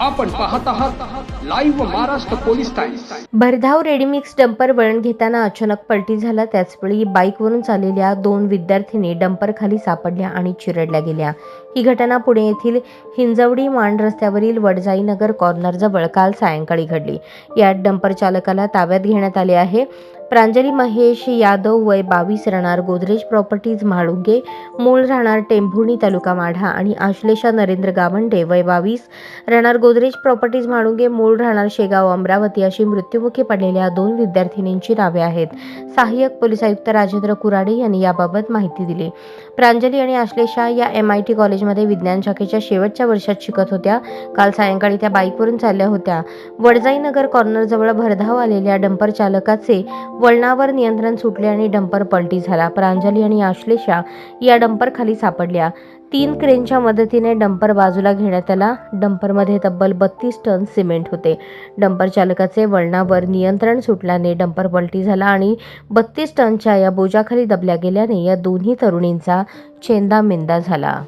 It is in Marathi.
आपण पाहत आहात लाईव्ह महाराष्ट्र पोलीस टाइम्स भरधाव रेडीमिक्स डंपर वळण घेताना अचानक पलटी झाला. त्याचवेळी बाईकवरून चाललेल्या दोन विद्यार्थिनी डंपर खाली सापडल्या आणि चिरडल्या गेल्या. ही घटना पुणे येथील हिंजवडी मांड रस्त्यावरील वडजाईनगर कॉर्नरजवळ काल सायंकाळी घडली. यात डंपर चालकाला ताब्यात घेण्यात आले आहे. प्रांजली महेश यादव वय बावीस राहणार गोदरेज प्रॉपर्टीज म्हाळुंगे मूळ राहणार टेंभुर्णी तालुका माढा आणि आश्लेषा नरेंद्र गावंडे वय बावीस राहणार गोदरेज प्रॉपर्टीज म्हाळुंगे मूळ राहणार शेगाव अमरावती अशी मृत्युमुखी पडलेल्या दोन विद्यार्थिनींची नावे आहेत. सहाय्यक पोलीस आयुक्त राजेंद्र कुराडे यांनी याबाबत माहिती दिली. प्रांजली आणि आश्लेषा या एम आय टी कॉलेजमध्ये विज्ञान शाखेच्या शेवटच्या वर्षात शिकत होत्या. काल सायंकाळी त्या बाईकवरून चालल्या होत्या. वडजाईनगर कॉर्नरजवळ भरधाव आलेल्या डंपर चालकाचे वळणावर नियंत्रण सुटले आणि डंपर पलटी झाला. प्रांजली आणि आश्लेषा या डंपरखाली सापडल्या. तीन क्रेनच्या मदतीने डंपर बाजूला घेण्यात आला. डंपरमध्ये तब्बल बत्तीस टन सिमेंट होते. डंपर चालकाचे वळणावर नियंत्रण सुटल्याने डंपर पलटी झाला आणि बत्तीस टनच्या या बोजाखाली दबल्या गेल्याने या दोन्ही तरुणींचा चेंदामेंदा झाला.